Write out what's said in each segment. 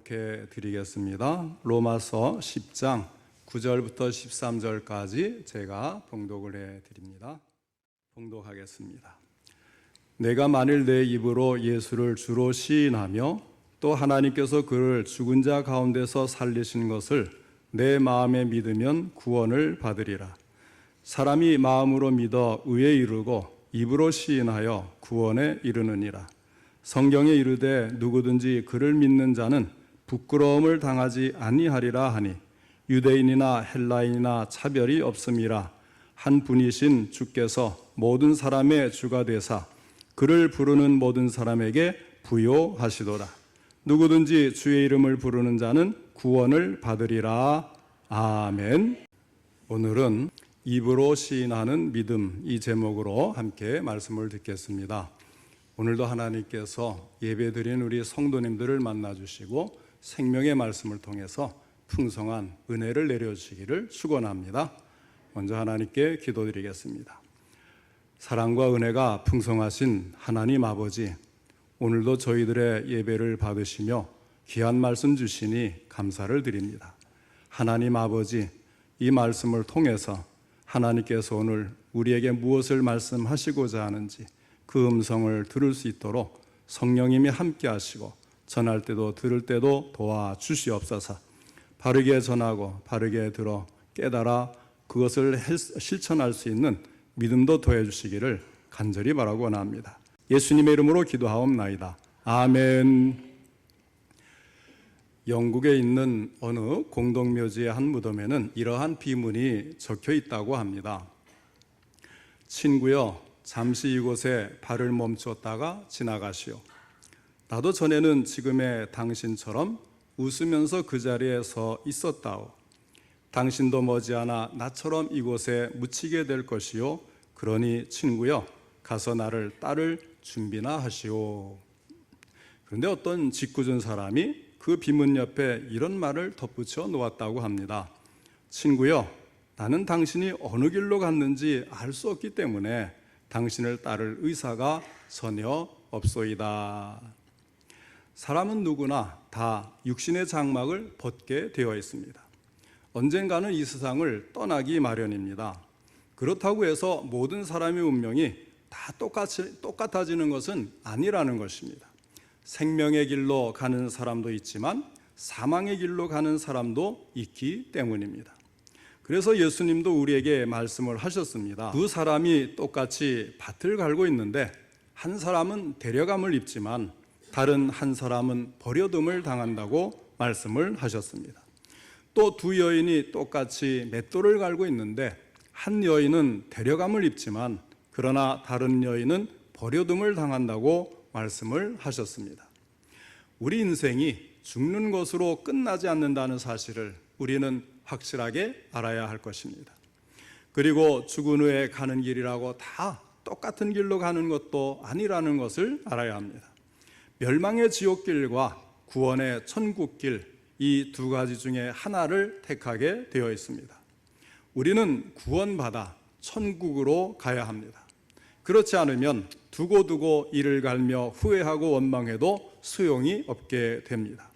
봉독해 드리겠습니다. 로마서 10장 9절부터 13절까지 제가 봉독을 해 드립니다. 봉독하겠습니다. 내가 만일 내 입으로 예수를 주로 시인하며 또 하나님께서 그를 죽은 자 가운데서 살리신 것을 내 마음에 믿으면 구원을 받으리라. 사람이 마음으로 믿어 의에 이르고 입으로 시인하여 구원에 이르느니라. 성경에 이르되 누구든지 그를 믿는 자는 부끄러움을 당하지 아니하리라 하니 유대인이나 헬라인이나 차별이 없음이라 한 분이신 주께서 모든 사람의 주가 되사 그를 부르는 모든 사람에게 부요하시도다. 누구든지 주의 이름을 부르는 자는 구원을 받으리라. 아멘. 오늘은 입으로 시인하는 믿음 이 제목으로 함께 말씀을 듣겠습니다. 오늘도 하나님께서 예배드린 우리 성도님들을 만나 주시고 생명의 말씀을 통해서 풍성한 은혜를 내려 주시기를 축원합니다. 먼저 하나님께 기도드리겠습니다. 사랑과 은혜가 풍성하신 하나님 아버지 오늘도 저희들의 예배를 받으시며 귀한 말씀 주시니 감사를 드립니다. 하나님 아버지 이 말씀을 통해서 하나님께서 오늘 우리에게 무엇을 말씀하시고자 하는지 그 음성을 들을 수 있도록 성령님이 함께 하시고 전할 때도 들을 때도 도와 주시옵소서. 바르게 전하고 바르게 들어 깨달아 그것을 실천할 수 있는 믿음도 더해 주시기를 간절히 바라고 원합니다. 예수님의 이름으로 기도하옵나이다. 아멘. 영국에 있는 어느 공동묘지의 한 무덤에는 이러한 비문이 적혀 있다고 합니다. 친구여, 잠시 이곳에 발을 멈췄다가 지나가시오. 나도 전에는 지금의 당신처럼 웃으면서 그 자리에 서 있었다오. 당신도 머지않아 나처럼 이곳에 묻히게 될 것이요. 그러니 친구여, 가서 나를 따를 준비나 하시오. 그런데 어떤 짓궂은 사람이 그 비문 옆에 이런 말을 덧붙여 놓았다고 합니다. 친구여, 나는 당신이 어느 길로 갔는지 알 수 없기 때문에 당신을 따를 의사가 전혀 없소이다. 사람은 누구나 다 육신의 장막을 벗게 되어 있습니다. 언젠가는 이 세상을 떠나기 마련입니다. 그렇다고 해서 모든 사람의 운명이 다 똑같이, 똑같아지는 것은 아니라는 것입니다. 생명의 길로 가는 사람도 있지만 사망의 길로 가는 사람도 있기 때문입니다. 그래서 예수님도 우리에게 말씀을 하셨습니다. 두 사람이 똑같이 밭을 갈고 있는데 한 사람은 데려감을 입지만 다른 한 사람은 버려둠을 당한다고 말씀을 하셨습니다. 또 두 여인이 똑같이 맷돌을 갈고 있는데 한 여인은 데려감을 입지만 그러나 다른 여인은 버려둠을 당한다고 말씀을 하셨습니다. 우리 인생이 죽는 것으로 끝나지 않는다는 사실을 우리는 확실하게 알아야 할 것입니다. 그리고 죽은 후에 가는 길이라고 다 똑같은 길로 가는 것도 아니라는 것을 알아야 합니다. 멸망의 지옥길과 구원의 천국길 이 두 가지 중에 하나를 택하게 되어 있습니다. 우리는 구원받아 천국으로 가야 합니다. 그렇지 않으면 두고두고 이를 갈며 후회하고 원망해도 소용이 없게 됩니다.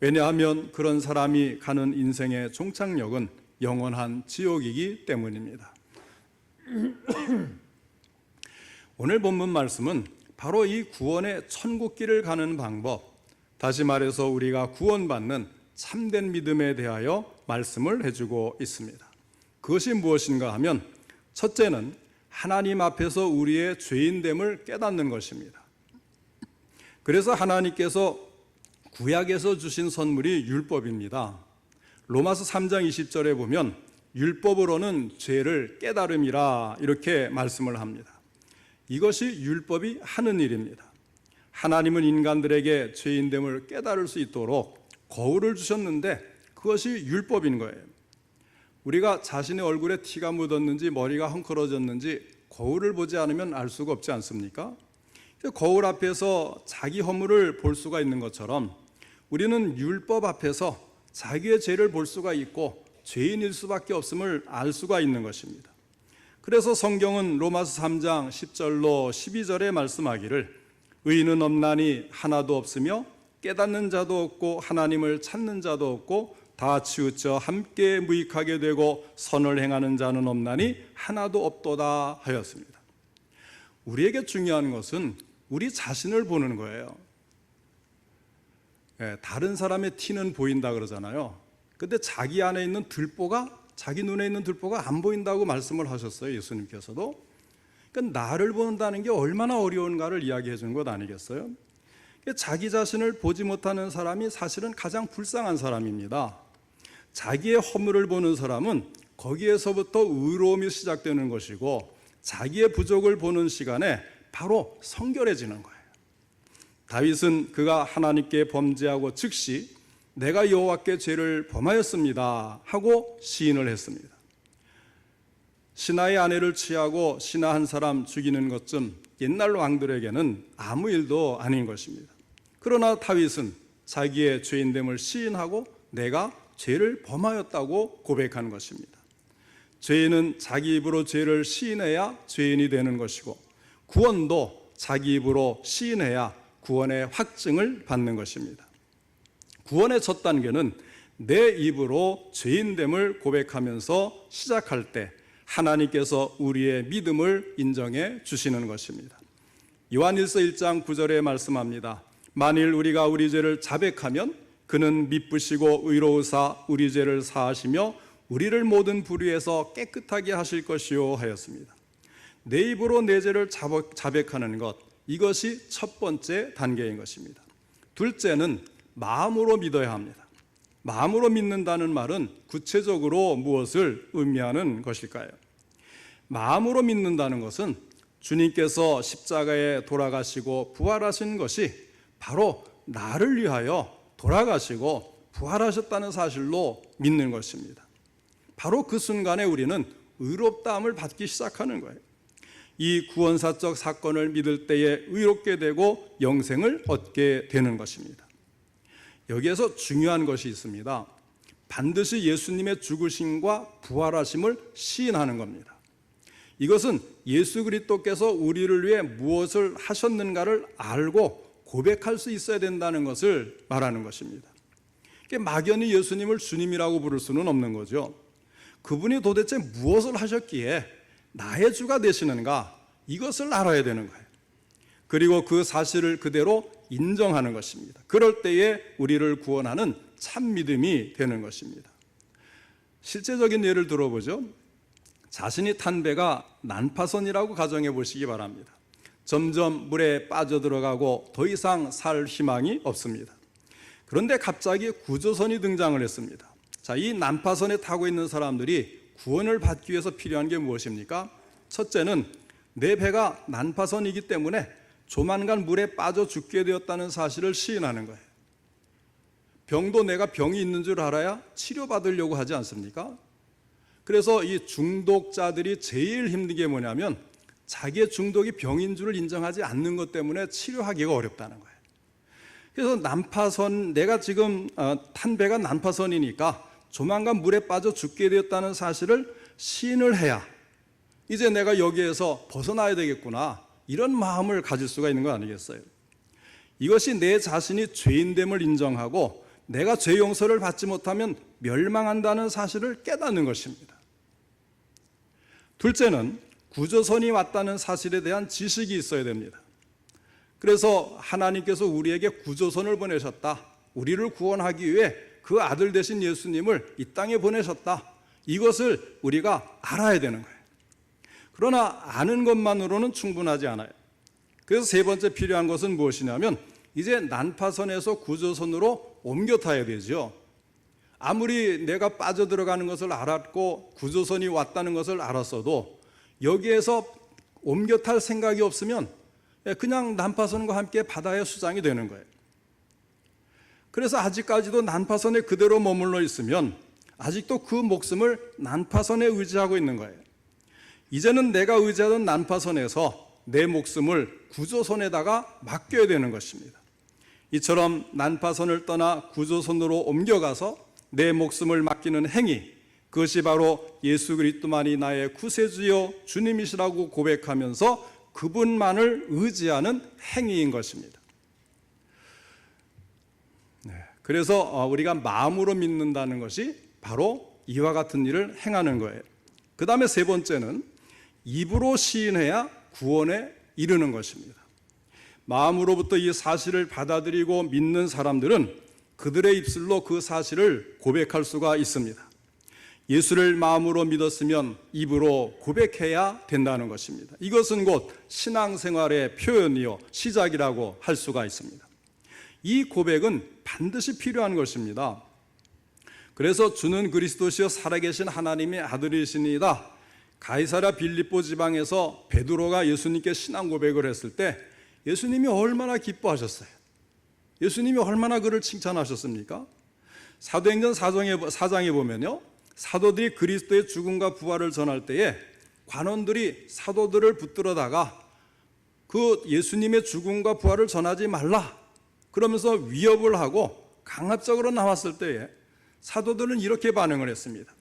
왜냐하면 그런 사람이 가는 인생의 종착역은 영원한 지옥이기 때문입니다. 오늘 본문 말씀은 바로 이 구원의 천국길을 가는 방법, 다시 말해서 우리가 구원받는 참된 믿음에 대하여 말씀을 해주고 있습니다. 그것이 무엇인가 하면 첫째는 하나님 앞에서 우리의 죄인됨을 깨닫는 것입니다. 그래서 하나님께서 구약에서 주신 선물이 율법입니다. 로마서 3장 20절에 보면 율법으로는 죄를 깨달음이라 이렇게 말씀을 합니다. 이것이 율법이 하는 일입니다. 하나님은 인간들에게 죄인됨을 깨달을 수 있도록 거울을 주셨는데 그것이 율법인 거예요. 우리가 자신의 얼굴에 티가 묻었는지 머리가 헝클어졌는지 거울을 보지 않으면 알 수가 없지 않습니까? 거울 앞에서 자기 허물을 볼 수가 있는 것처럼 우리는 율법 앞에서 자기의 죄를 볼 수가 있고 죄인일 수밖에 없음을 알 수가 있는 것입니다. 그래서 성경은 로마서 3장 10절로 12절에 말씀하기를 의인은 없나니 하나도 없으며 깨닫는 자도 없고 하나님을 찾는 자도 없고 다 치우쳐 함께 무익하게 되고 선을 행하는 자는 없나니 하나도 없도다 하였습니다. 우리에게 중요한 것은 우리 자신을 보는 거예요. 예, 다른 사람의 티는 보인다 그러잖아요. 근데 자기 안에 있는 들보가 자기 눈에 있는 들보가 안 보인다고 말씀을 하셨어요. 예수님께서도. 그러니까 나를 본다는 게 얼마나 어려운가를 이야기해 준 것 아니겠어요? 자기 자신을 보지 못하는 사람이 사실은 가장 불쌍한 사람입니다. 자기의 허물을 보는 사람은 거기에서부터 의로움이 시작되는 것이고 자기의 부족을 보는 시간에 바로 성결해지는 거예요. 다윗은 그가 하나님께 범죄하고 즉시 내가 여호와께 죄를 범하였습니다 하고 시인을 했습니다. 신하의 아내를 취하고 신하 한 사람 죽이는 것쯤 옛날 왕들에게는 아무 일도 아닌 것입니다. 그러나 다윗은 자기의 죄인됨을 시인하고 내가 죄를 범하였다고 고백한 것입니다. 죄인은 자기 입으로 죄를 시인해야 죄인이 되는 것이고 구원도 자기 입으로 시인해야 구원의 확증을 받는 것입니다. 구원의 첫 단계는 내 입으로 죄인됨을 고백하면서 시작할 때 하나님께서 우리의 믿음을 인정해 주시는 것입니다. 요한일서 1장 9절에 말씀합니다. 만일 우리가 우리 죄를 자백하면 그는 미쁘시고 의로우사 우리 죄를 사하시며 우리를 모든 불의에서 깨끗하게 하실 것이요 하였습니다. 내 입으로 내 죄를 자백하는 것 이것이 첫 번째 단계인 것입니다. 둘째는 마음으로 믿어야 합니다. 마음으로 믿는다는 말은 구체적으로 무엇을 의미하는 것일까요? 마음으로 믿는다는 것은 주님께서 십자가에 돌아가시고 부활하신 것이 바로 나를 위하여 돌아가시고 부활하셨다는 사실로 믿는 것입니다. 바로 그 순간에 우리는 의롭다함을 받기 시작하는 거예요. 이 구원사적 사건을 믿을 때에 의롭게 되고 영생을 얻게 되는 것입니다. 여기에서 중요한 것이 있습니다. 반드시 예수님의 죽으심과 부활하심을 시인하는 겁니다. 이것은 예수 그리스도께서 우리를 위해 무엇을 하셨는가를 알고 고백할 수 있어야 된다는 것을 말하는 것입니다. 막연히 예수님을 주님이라고 부를 수는 없는 거죠. 그분이 도대체 무엇을 하셨기에 나의 주가 되시는가 이것을 알아야 되는 거예요. 그리고 그 사실을 그대로 인정하는 것입니다. 그럴 때에 우리를 구원하는 참 믿음이 되는 것입니다. 실제적인 예를 들어보죠. 자신이 탄 배가 난파선이라고 가정해 보시기 바랍니다. 점점 물에 빠져들어가고 더 이상 살 희망이 없습니다. 그런데 갑자기 구조선이 등장을 했습니다. 자, 이 난파선에 타고 있는 사람들이 구원을 받기 위해서 필요한 게 무엇입니까? 첫째는 내 배가 난파선이기 때문에 조만간 물에 빠져 죽게 되었다는 사실을 시인하는 거예요. 병도 내가 병이 있는 줄 알아야 치료받으려고 하지 않습니까? 그래서 이 중독자들이 제일 힘든 게 뭐냐면 자기의 중독이 병인 줄을 인정하지 않는 것 때문에 치료하기가 어렵다는 거예요. 그래서 난파선, 내가 지금 어, 탄 배가 난파선이니까 조만간 물에 빠져 죽게 되었다는 사실을 시인을 해야 이제 내가 여기에서 벗어나야 되겠구나. 이런 마음을 가질 수가 있는 거 아니겠어요? 이것이 내 자신이 죄인됨을 인정하고 내가 죄 용서를 받지 못하면 멸망한다는 사실을 깨닫는 것입니다. 둘째는 구조선이 왔다는 사실에 대한 지식이 있어야 됩니다. 그래서 하나님께서 우리에게 구조선을 보내셨다. 우리를 구원하기 위해 그 아들 되신 예수님을 이 땅에 보내셨다. 이것을 우리가 알아야 되는 거예요. 그러나 아는 것만으로는 충분하지 않아요. 그래서 세 번째 필요한 것은 무엇이냐면 이제 난파선에서 구조선으로 옮겨 타야 되죠. 아무리 내가 빠져들어가는 것을 알았고 구조선이 왔다는 것을 알았어도 여기에서 옮겨 탈 생각이 없으면 그냥 난파선과 함께 바다의 수장이 되는 거예요. 그래서 아직까지도 난파선에 그대로 머물러 있으면 아직도 그 목숨을 난파선에 의지하고 있는 거예요. 이제는 내가 의지하던 난파선에서 내 목숨을 구조선에다가 맡겨야 되는 것입니다. 이처럼 난파선을 떠나 구조선으로 옮겨가서 내 목숨을 맡기는 행위, 그것이 바로 예수 그리스도만이 나의 구세주여 주님이시라고 고백하면서 그분만을 의지하는 행위인 것입니다. 그래서 어, 우리가 마음으로 믿는다는 것이 바로 이와 같은 일을 행하는 거예요. 그 다음에 세 번째는 입으로 시인해야 구원에 이르는 것입니다. 마음으로부터 이 사실을 받아들이고 믿는 사람들은 그들의 입술로 그 사실을 고백할 수가 있습니다. 예수를 마음으로 믿었으면 입으로 고백해야 된다는 것입니다. 이것은 곧 신앙생활의 표현이요, 시작이라고 할 수가 있습니다. 이 고백은 반드시 필요한 것입니다. 그래서 주는 그리스도시요 살아계신 하나님의 아들이시니다. 가이사라 빌립보 지방에서 베드로가 예수님께 신앙 고백을 했을 때 예수님이 얼마나 기뻐하셨어요. 예수님이 얼마나 그를 칭찬하셨습니까? 사도행전 4장에, 4장에 보면요. 사도들이 그리스도의 죽음과 부활을 전할 때에 관원들이 사도들을 붙들어다가 그 예수님의 죽음과 부활을 전하지 말라. 그러면서 위협을 하고 강압적으로 나왔을 때에 사도들은 이렇게 반응을 했습니다.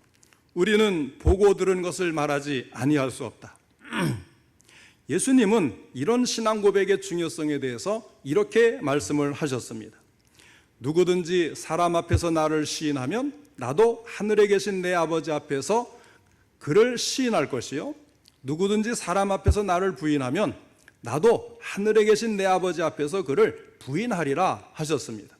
우리는 보고 들은 것을 말하지 아니할 수 없다. 예수님은 이런 신앙 고백의 중요성에 대해서 이렇게 말씀을 하셨습니다. 누구든지 사람 앞에서 나를 시인하면 나도 하늘에 계신 내 아버지 앞에서 그를 시인할 것이요. 누구든지 사람 앞에서 나를 부인하면 나도 하늘에 계신 내 아버지 앞에서 그를 부인하리라 하셨습니다.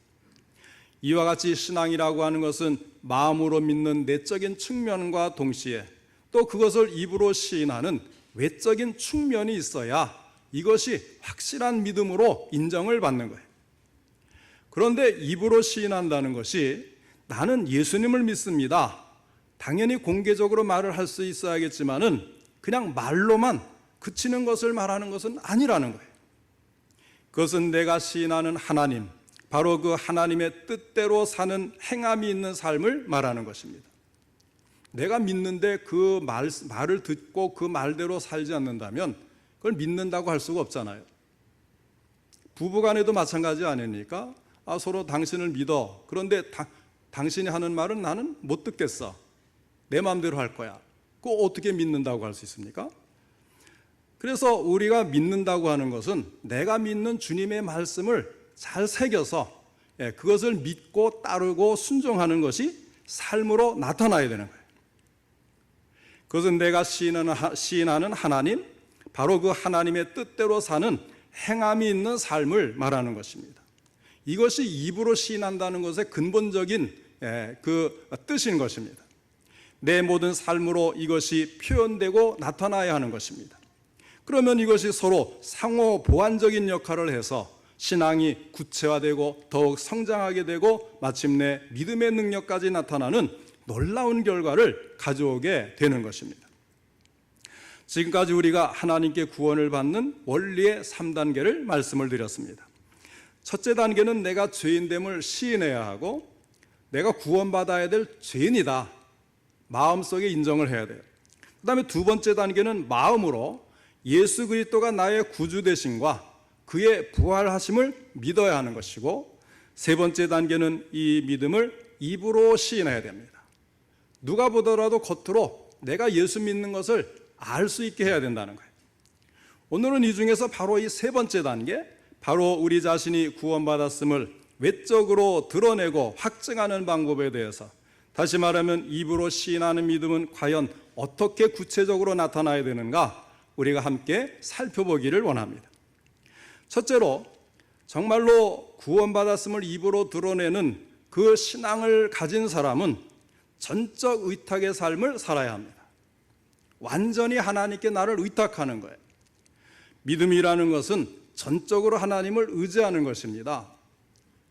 이와 같이 신앙이라고 하는 것은 마음으로 믿는 내적인 측면과 동시에 또 그것을 입으로 시인하는 외적인 측면이 있어야 이것이 확실한 믿음으로 인정을 받는 거예요. 그런데 입으로 시인한다는 것이 나는 예수님을 믿습니다. 당연히 공개적으로 말을 할 수 있어야겠지만은 그냥 말로만 그치는 것을 말하는 것은 아니라는 거예요. 그것은 내가 시인하는 하나님, 바로 그 하나님의 뜻대로 사는 행함이 있는 삶을 말하는 것입니다. 내가 믿는데 그 말, 말을 듣고 그 말대로 살지 않는다면 그걸 믿는다고 할 수가 없잖아요. 부부 간에도 마찬가지 아닙니까? 아, 서로 당신을 믿어. 그런데 다, 당신이 하는 말은 나는 못 듣겠어. 내 마음대로 할 거야. 그 어떻게 믿는다고 할 수 있습니까? 그래서 우리가 믿는다고 하는 것은 내가 믿는 주님의 말씀을 잘 새겨서 예, 그것을 믿고 따르고 순종하는 것이 삶으로 나타나야 되는 거예요. 그것은 내가 시인하는 하나님, 바로 그 하나님의 뜻대로 사는 행함이 있는 삶을 말하는 것입니다. 이것이 입으로 시인한다는 것의 근본적인 예, 그 뜻인 것입니다. 내 모든 삶으로 이것이 표현되고 나타나야 하는 것입니다. 그러면 이것이 서로 상호 보완적인 역할을 해서 신앙이 구체화되고 더욱 성장하게 되고 마침내 믿음의 능력까지 나타나는 놀라운 결과를 가져오게 되는 것입니다. 지금까지 우리가 하나님께 구원을 받는 원리의 3단계를 말씀을 드렸습니다. 첫째 단계는 내가 죄인됨을 시인해야 하고 내가 구원받아야 될 죄인이다. 마음속에 인정을 해야 돼요. 그 다음에 두 번째 단계는 마음으로 예수 그리스도가 나의 구주 되심과 그의 부활하심을 믿어야 하는 것이고 세 번째 단계는 이 믿음을 입으로 시인해야 됩니다. 누가 보더라도 겉으로 내가 예수 믿는 것을 알 수 있게 해야 된다는 거예요. 오늘은 이 중에서 바로 이 세 번째 단계, 바로 우리 자신이 구원받았음을 외적으로 드러내고 확증하는 방법에 대해서 다시 말하면 입으로 시인하는 믿음은 과연 어떻게 구체적으로 나타나야 되는가 우리가 함께 살펴보기를 원합니다. 첫째로 정말로 구원받았음을 입으로 드러내는 그 신앙을 가진 사람은 전적 의탁의 삶을 살아야 합니다. 완전히 하나님께 나를 의탁하는 거예요. 믿음이라는 것은 전적으로 하나님을 의지하는 것입니다.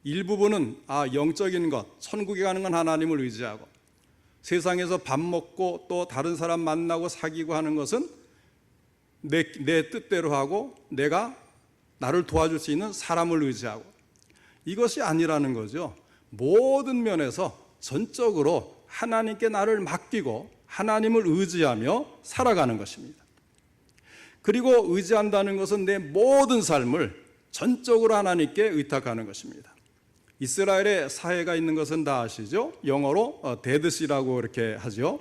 일부분은 아 영적인 것, 천국에 가는 건 하나님을 의지하고 세상에서 밥 먹고 또 다른 사람 만나고 사귀고 하는 것은 내, 내 뜻대로 하고 내가 나를 도와줄 수 있는 사람을 의지하고 이것이 아니라는 거죠. 모든 면에서 전적으로 하나님께 나를 맡기고 하나님을 의지하며 살아가는 것입니다. 그리고 의지한다는 것은 내 모든 삶을 전적으로 하나님께 의탁하는 것입니다. 이스라엘의 사회가 있는 것은 다 아시죠? 영어로 데드시라고 이렇게 하죠.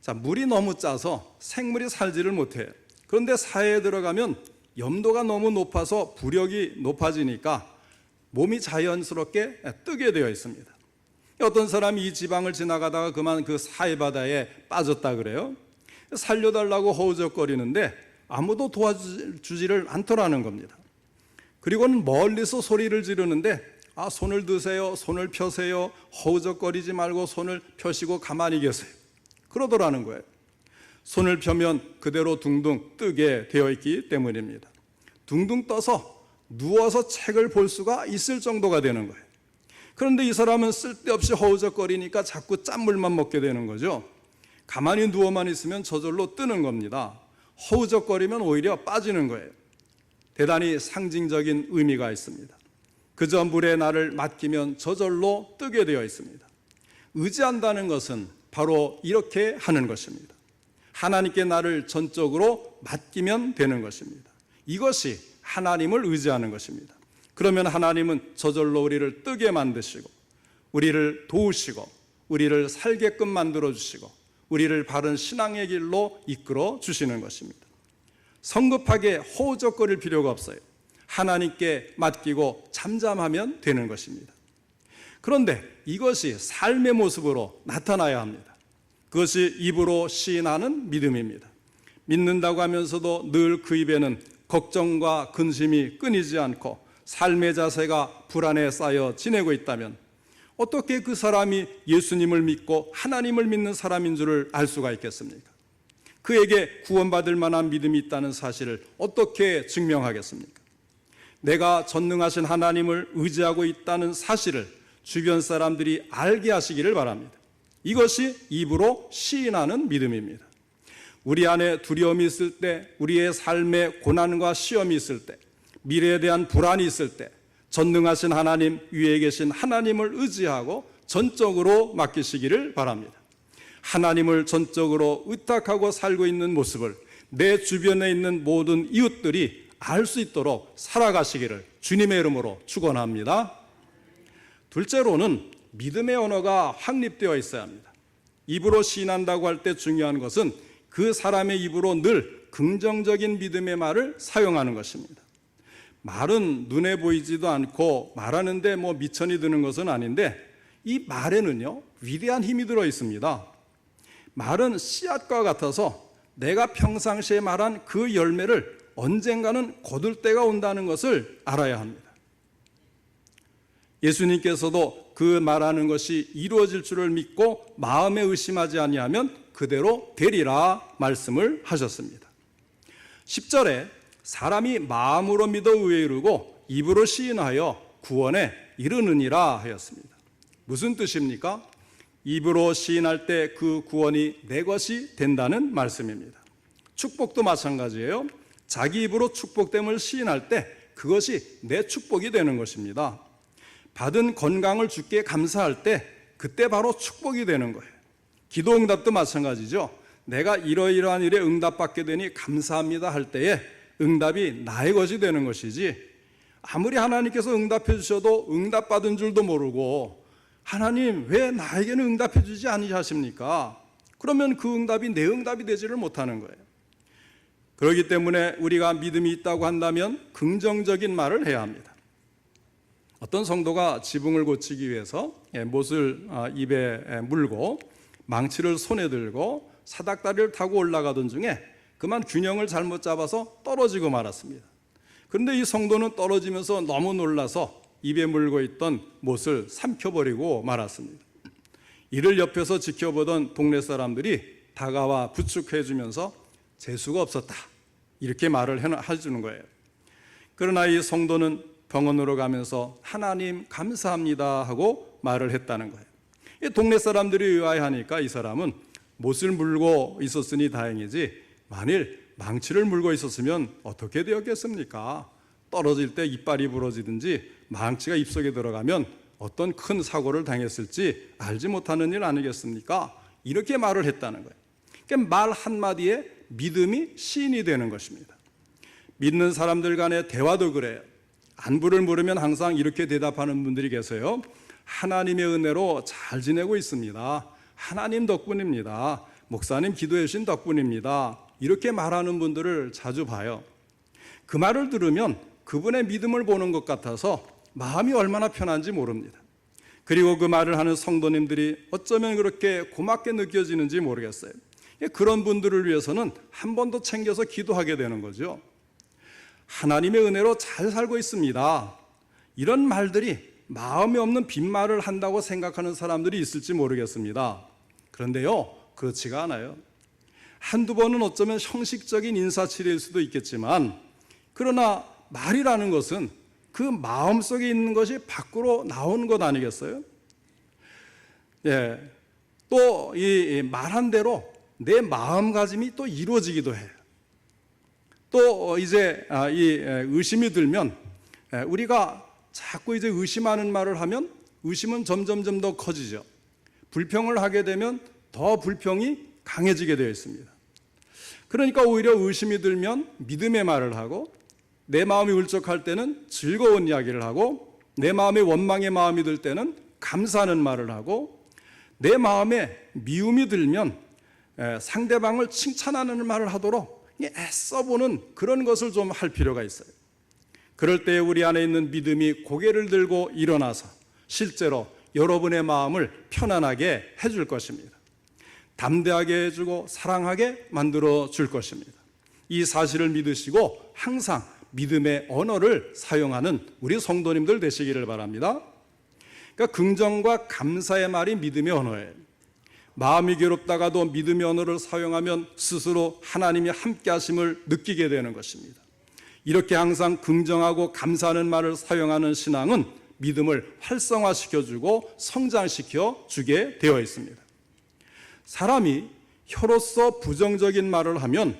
자, 물이 너무 짜서 생물이 살지를 못해요. 그런데 사회에 들어가면 염도가 너무 높아서 부력이 높아지니까 몸이 자연스럽게 뜨게 되어 있습니다. 어떤 사람이 이 지방을 지나가다가 그만 그 사해바다에 빠졌다 그래요. 살려달라고 허우적거리는데 아무도 도와주지를 않더라는 겁니다. 그리고는 멀리서 소리를 지르는데 아 손을 드세요, 손을 펴세요, 허우적거리지 말고 손을 펴시고 가만히 계세요. 그러더라는 거예요. 손을 펴면 그대로 둥둥 뜨게 되어 있기 때문입니다. 둥둥 떠서 누워서 책을 볼 수가 있을 정도가 되는 거예요. 그런데 이 사람은 쓸데없이 허우적거리니까 자꾸 짠물만 먹게 되는 거죠. 가만히 누워만 있으면 저절로 뜨는 겁니다. 허우적거리면 오히려 빠지는 거예요. 대단히 상징적인 의미가 있습니다. 그저 물에 나를 맡기면 저절로 뜨게 되어 있습니다. 의지한다는 것은 바로 이렇게 하는 것입니다. 하나님께 나를 전적으로 맡기면 되는 것입니다. 이것이 하나님을 의지하는 것입니다. 그러면 하나님은 저절로 우리를 뜨게 만드시고, 우리를 도우시고, 우리를 살게끔 만들어 주시고, 우리를 바른 신앙의 길로 이끌어 주시는 것입니다. 성급하게 호적거릴 필요가 없어요. 하나님께 맡기고 잠잠하면 되는 것입니다. 그런데 이것이 삶의 모습으로 나타나야 합니다. 그것이 입으로 시인하는 믿음입니다. 믿는다고 하면서도 늘 그 입에는 걱정과 근심이 끊이지 않고 삶의 자세가 불안에 쌓여 지내고 있다면 어떻게 그 사람이 예수님을 믿고 하나님을 믿는 사람인 줄을 알 수가 있겠습니까? 그에게 구원받을 만한 믿음이 있다는 사실을 어떻게 증명하겠습니까? 내가 전능하신 하나님을 의지하고 있다는 사실을 주변 사람들이 알게 하시기를 바랍니다. 이것이 입으로 시인하는 믿음입니다. 우리 안에 두려움이 있을 때, 우리의 삶에 고난과 시험이 있을 때, 미래에 대한 불안이 있을 때, 전능하신 하나님, 위에 계신 하나님을 의지하고 전적으로 맡기시기를 바랍니다. 하나님을 전적으로 의탁하고 살고 있는 모습을 내 주변에 있는 모든 이웃들이 알 수 있도록 살아가시기를 주님의 이름으로 축원합니다. 둘째로는 믿음의 언어가 확립되어 있어야 합니다. 입으로 시인한다고 할 때 중요한 것은 그 사람의 입으로 늘 긍정적인 믿음의 말을 사용하는 것입니다. 말은 눈에 보이지도 않고 말하는데 뭐 미천이 드는 것은 아닌데 이 말에는요 위대한 힘이 들어 있습니다. 말은 씨앗과 같아서 내가 평상시에 말한 그 열매를 언젠가는 거둘 때가 온다는 것을 알아야 합니다. 예수님께서도 그 말하는 것이 이루어질 줄을 믿고 마음에 의심하지 아니하면 그대로 되리라 말씀을 하셨습니다. 10절에 사람이 마음으로 믿어 의에 이르고 입으로 시인하여 구원에 이르느니라 하였습니다. 무슨 뜻입니까? 입으로 시인할 때 그 구원이 내 것이 된다는 말씀입니다. 축복도 마찬가지예요. 자기 입으로 축복됨을 시인할 때 그것이 내 축복이 되는 것입니다. 받은 건강을 주께 감사할 때 그때 바로 축복이 되는 거예요. 기도 응답도 마찬가지죠. 내가 이러이러한 일에 응답받게 되니 감사합니다 할 때에 응답이 나의 것이 되는 것이지 아무리 하나님께서 응답해 주셔도 응답받은 줄도 모르고 하나님 왜 나에게는 응답해 주지 아니하십니까? 그러면 그 응답이 내 응답이 되지를 못하는 거예요. 그렇기 때문에 우리가 믿음이 있다고 한다면 긍정적인 말을 해야 합니다. 어떤 성도가 지붕을 고치기 위해서 예, 못을 아, 입에 물고 망치를 손에 들고 사닥다리를 타고 올라가던 중에 그만 균형을 잘못 잡아서 떨어지고 말았습니다. 그런데 이 성도는 떨어지면서 너무 놀라서 입에 물고 있던 못을 삼켜버리고 말았습니다. 이를 옆에서 지켜보던 동네 사람들이 다가와 부축해 주면서 재수가 없었다. 이렇게 말을 해주는 거예요. 그러나 이 성도는 병원으로 가면서 하나님 감사합니다 하고 말을 했다는 거예요. 동네 사람들이 의아해하니까 이 사람은 못을 물고 있었으니 다행이지 만일 망치를 물고 있었으면 어떻게 되었겠습니까? 떨어질 때 이빨이 부러지든지 망치가 입속에 들어가면 어떤 큰 사고를 당했을지 알지 못하는 일 아니겠습니까? 이렇게 말을 했다는 거예요. 그러니까 말 한마디에 믿음이 시인이 되는 것입니다. 믿는 사람들 간의 대화도 그래요. 안부를 물으면 항상 이렇게 대답하는 분들이 계세요. 하나님의 은혜로 잘 지내고 있습니다. 하나님 덕분입니다. 목사님 기도해 주신 덕분입니다. 이렇게 말하는 분들을 자주 봐요. 그 말을 들으면 그분의 믿음을 보는 것 같아서 마음이 얼마나 편한지 모릅니다. 그리고 그 말을 하는 성도님들이 어쩌면 그렇게 고맙게 느껴지는지 모르겠어요. 그런 분들을 위해서는 한 번 더 챙겨서 기도하게 되는 거죠. 하나님의 은혜로 잘 살고 있습니다. 이런 말들이 마음에 없는 빈말을 한다고 생각하는 사람들이 있을지 모르겠습니다. 그런데요, 그렇지가 않아요. 한두 번은 어쩌면 형식적인 인사치레일 수도 있겠지만, 그러나 말이라는 것은 그 마음 속에 있는 것이 밖으로 나오는 것 아니겠어요? 예. 또 이 말한 대로 내 마음가짐이 또 이루어지기도 해요. 또 이제 아, 이 의심이 들면 우리가 자꾸 이제 의심하는 말을 하면 의심은 점점점 더 커지죠. 불평을 하게 되면 더 불평이 강해지게 되어 있습니다. 그러니까 오히려 의심이 들면 믿음의 말을 하고 내 마음이 울적할 때는 즐거운 이야기를 하고 내 마음에 원망의 마음이 들 때는 감사하는 말을 하고 내 마음에 미움이 들면 상대방을 칭찬하는 말을 하도록 애써 보는 그런 것을 좀 할 필요가 있어요. 그럴 때 우리 안에 있는 믿음이 고개를 들고 일어나서 실제로 여러분의 마음을 편안하게 해줄 것입니다. 담대하게 해주고 사랑하게 만들어 줄 것입니다. 이 사실을 믿으시고 항상 믿음의 언어를 사용하는 우리 성도님들 되시기를 바랍니다. 그러니까 긍정과 감사의 말이 믿음의 언어예요. 마음이 괴롭다가도 믿음의 언어를 사용하면 스스로 하나님이 함께 하심을 느끼게 되는 것입니다. 이렇게 항상 긍정하고 감사하는 말을 사용하는 신앙은 믿음을 활성화시켜 주고 성장시켜 주게 되어 있습니다. 사람이 혀로서 부정적인 말을 하면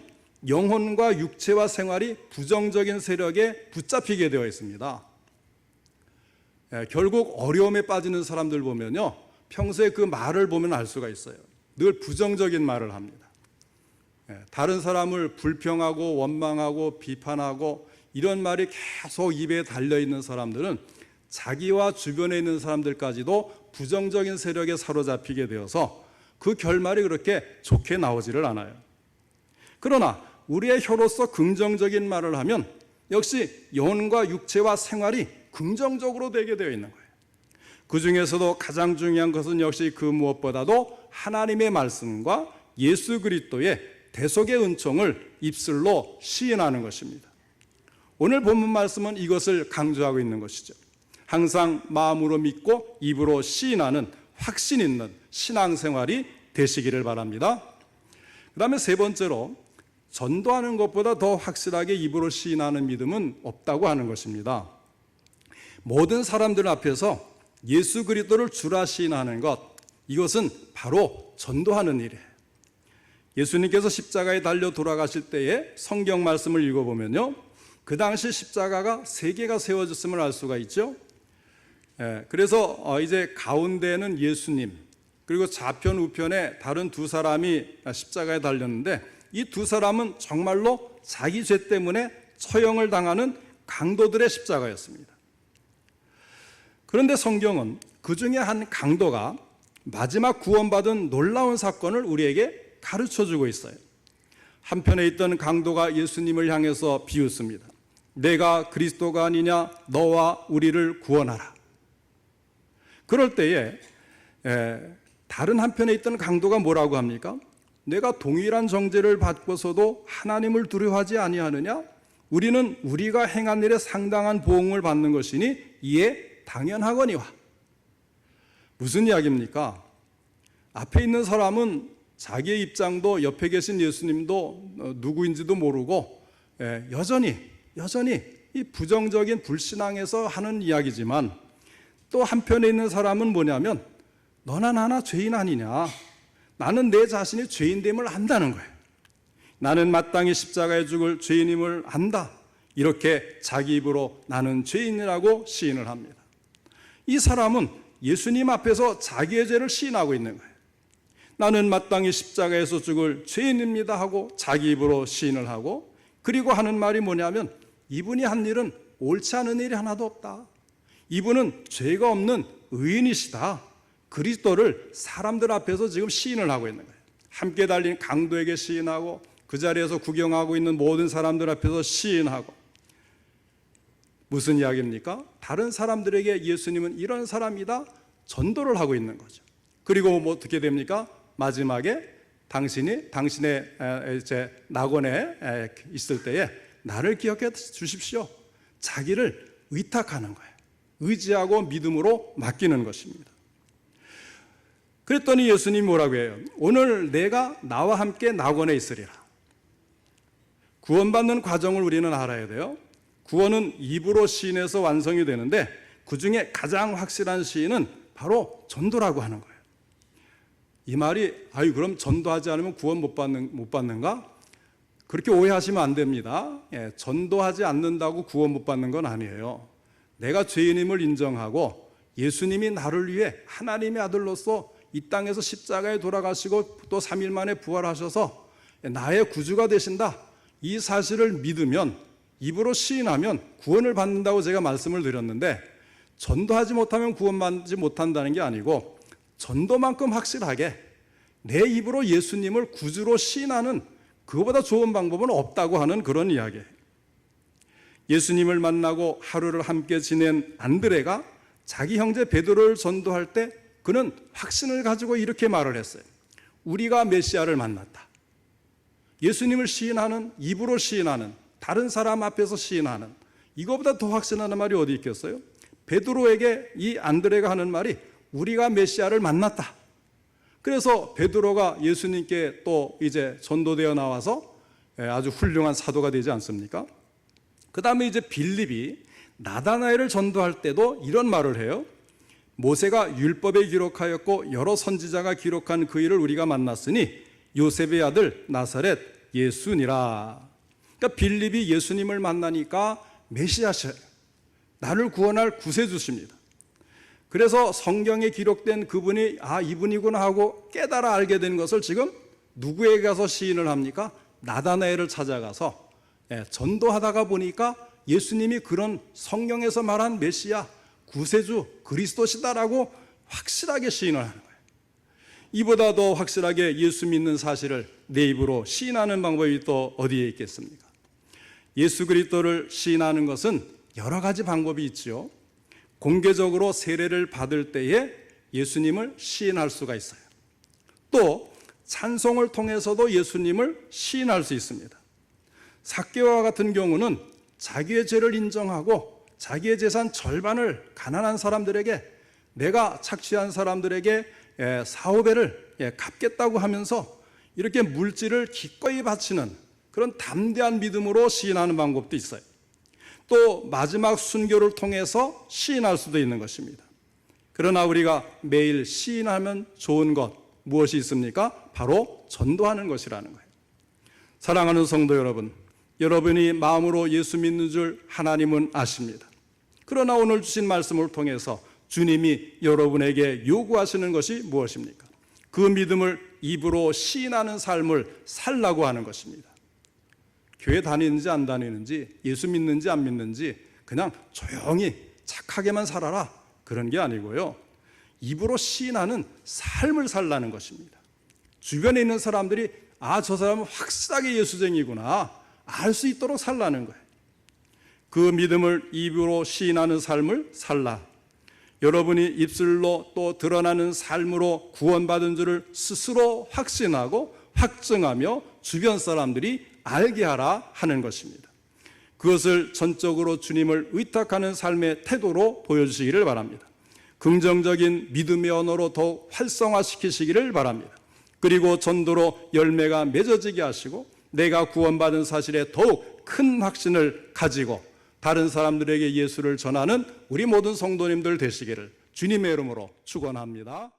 영혼과 육체와 생활이 부정적인 세력에 붙잡히게 되어 있습니다. 예, 결국 어려움에 빠지는 사람들 보면요. 평소에 그 말을 보면 알 수가 있어요. 늘 부정적인 말을 합니다. 예, 다른 사람을 불평하고 원망하고 비판하고 이런 말이 계속 입에 달려 있는 사람들은 자기와 주변에 있는 사람들까지도 부정적인 세력에 사로잡히게 되어서 그 결말이 그렇게 좋게 나오지를 않아요. 그러나 우리의 혀로서 긍정적인 말을 하면 역시 영혼과 육체와 생활이 긍정적으로 되게 되어 있는 거예요. 그 중에서도 가장 중요한 것은 역시 그 무엇보다도 하나님의 말씀과 예수 그리스도의 대속의 은총을 입술로 시인하는 것입니다. 오늘 본문 말씀은 이것을 강조하고 있는 것이죠. 항상 마음으로 믿고 입으로 시인하는 확신 있는 신앙생활이 되시기를 바랍니다. 그 다음에 세 번째로 전도하는 것보다 더 확실하게 입으로 시인하는 믿음은 없다고 하는 것입니다. 모든 사람들 앞에서 예수 그리스도를 주라 시인하는 것 이것은 바로 전도하는 일이에요. 예수님께서 십자가에 달려 돌아가실 때에 성경 말씀을 읽어보면요. 그 당시 십자가가 세 개가 세워졌음을 알 수가 있죠. 예, 그래서 어, 이제 가운데는 예수님, 그리고 좌편 우편에 다른 두 사람이 십자가에 달렸는데 이 두 사람은 정말로 자기 죄 때문에 처형을 당하는 강도들의 십자가였습니다. 그런데 성경은 그 중에 한 강도가 마지막 구원받은 놀라운 사건을 우리에게 가르쳐 주고 있어요. 한편에 있던 강도가 예수님을 향해서 비웃습니다. 내가 그리스도가 아니냐? 너와 우리를 구원하라. 그럴 때에 다른 한편에 있던 강도가 뭐라고 합니까? 내가 동일한 정죄를 받고서도 하나님을 두려워하지 아니하느냐? 우리는 우리가 행한 일에 상당한 보응을 받는 것이니 이에 당연하거니와. 무슨 이야기입니까? 앞에 있는 사람은 자기의 입장도 옆에 계신 예수님도 어, 누구인지도 모르고 여전히 여전히 이 부정적인 불신앙에서 하는 이야기지만 또 한편에 있는 사람은 뭐냐면 너나 나나 죄인 아니냐. 나는 내 자신이 죄인됨을 안다는 거예요. 나는 마땅히 십자가에 죽을 죄인임을 안다. 이렇게 자기 입으로 나는 죄인이라고 시인을 합니다. 이 사람은 예수님 앞에서 자기의 죄를 시인하고 있는 거예요. 나는 마땅히 십자가에서 죽을 죄인입니다 하고 자기 입으로 시인을 하고 그리고 하는 말이 뭐냐면 이분이 한 일은 옳지 않은 일이 하나도 없다. 이분은 죄가 없는 의인이시다. 그리스도를 사람들 앞에서 지금 시인을 하고 있는 거예요. 함께 달린 강도에게 시인하고 그 자리에서 구경하고 있는 모든 사람들 앞에서 시인하고 무슨 이야기입니까? 다른 사람들에게 예수님은 이런 사람이다 전도를 하고 있는 거죠. 그리고 뭐 어떻게 됩니까? 마지막에 당신이 당신의 에, 이제 낙원에 에, 있을 때에 나를 기억해 주십시오. 자기를 의탁하는 거예요. 의지하고 믿음으로 맡기는 것입니다. 그랬더니 예수님이 뭐라고 해요? 오늘 내가 나와 함께 낙원에 있으리라. 구원받는 과정을 우리는 알아야 돼요. 구원은 입으로 시인해서 완성이 되는데 그 중에 가장 확실한 시인은 바로 전도라고 하는 거예요. 이 말이 아유 그럼 전도하지 않으면 구원 못 받는 못 받는가? 그렇게 오해하시면 안 됩니다. 예, 전도하지 않는다고 구원 못 받는 건 아니에요. 내가 죄인임을 인정하고 예수님이 나를 위해 하나님의 아들로서 이 땅에서 십자가에 돌아가시고 또 3일 만에 부활하셔서 나의 구주가 되신다. 이 사실을 믿으면 입으로 시인하면 구원을 받는다고 제가 말씀을 드렸는데 전도하지 못하면 구원받지 못한다는 게 아니고 전도만큼 확실하게 내 입으로 예수님을 구주로 시인하는 그거보다 좋은 방법은 없다고 하는 그런 이야기예요. 예수님을 만나고 하루를 함께 지낸 안드레가 자기 형제 베드로를 전도할 때 그는 확신을 가지고 이렇게 말을 했어요. 우리가 메시아를 만났다. 예수님을 시인하는 입으로 시인하는 다른 사람 앞에서 시인하는 이거보다 더 확신하는 말이 어디 있겠어요? 베드로에게 이 안드레가 하는 말이 우리가 메시아를 만났다. 그래서 베드로가 예수님께 또 이제 전도되어 나와서 예, 아주 훌륭한 사도가 되지 않습니까? 그 다음에 이제 빌립이 나다나엘을 전도할 때도 이런 말을 해요. 모세가 율법에 기록하였고 여러 선지자가 기록한 그 일을 우리가 만났으니 요셉의 아들 나사렛 예수니라. 그러니까 빌립이 예수님을 만나니까 메시아셔 나를 구원할 구세주십니다. 그래서 성경에 기록된 그분이 아 이분이구나 하고 깨달아 알게 된 것을 지금 누구에게 가서 시인을 합니까? 나다나엘을 찾아가서 예, 전도하다가 보니까 예수님이 그런 성경에서 말한 메시아 구세주 그리스도시다라고 확실하게 시인을 하는 거예요. 이보다 더 확실하게 예수 믿는 사실을 내 입으로 시인하는 방법이 또 어디에 있겠습니까? 예수 그리스도를 시인하는 것은 여러 가지 방법이 있지요. 공개적으로 세례를 받을 때에 예수님을 시인할 수가 있어요. 또 찬송을 통해서도 예수님을 시인할 수 있습니다. 삭개와 같은 경우는 자기의 죄를 인정하고 자기의 재산 절반을 가난한 사람들에게 내가 착취한 사람들에게 예, 사오배를 예, 갚겠다고 하면서 이렇게 물질을 기꺼이 바치는 그런 담대한 믿음으로 시인하는 방법도 있어요. 또 마지막 순교를 통해서 시인할 수도 있는 것입니다. 그러나 우리가 매일 시인하면 좋은 것 무엇이 있습니까? 바로 전도하는 것이라는 거예요. 사랑하는 성도 여러분, 여러분이 마음으로 예수 믿는 줄 하나님은 아십니다. 그러나 오늘 주신 말씀을 통해서 주님이 여러분에게 요구하시는 것이 무엇입니까? 그 믿음을 입으로 시인하는 삶을 살라고 하는 것입니다. 교회 다니는지 안 다니는지, 예수 믿는지 안 믿는지, 그냥 조용히 착하게만 살아라. 그런 게 아니고요. 입으로 시인하는 삶을 살라는 것입니다. 주변에 있는 사람들이, 아, 저 사람은 확실하게 예수쟁이구나. 알 수 있도록 살라는 거예요. 그 믿음을 입으로 시인하는 삶을 살라. 여러분이 입술로 또 드러나는 삶으로 구원받은 줄을 스스로 확신하고 확증하며 주변 사람들이 알게 하라 하는 것입니다. 그것을 전적으로 주님을 의탁하는 삶의 태도로 보여주시기를 바랍니다. 긍정적인 믿음의 언어로 더욱 활성화시키시기를 바랍니다. 그리고 전도로 열매가 맺어지게 하시고 내가 구원받은 사실에 더욱 큰 확신을 가지고 다른 사람들에게 예수를 전하는 우리 모든 성도님들 되시기를 주님의 이름으로 축원합니다.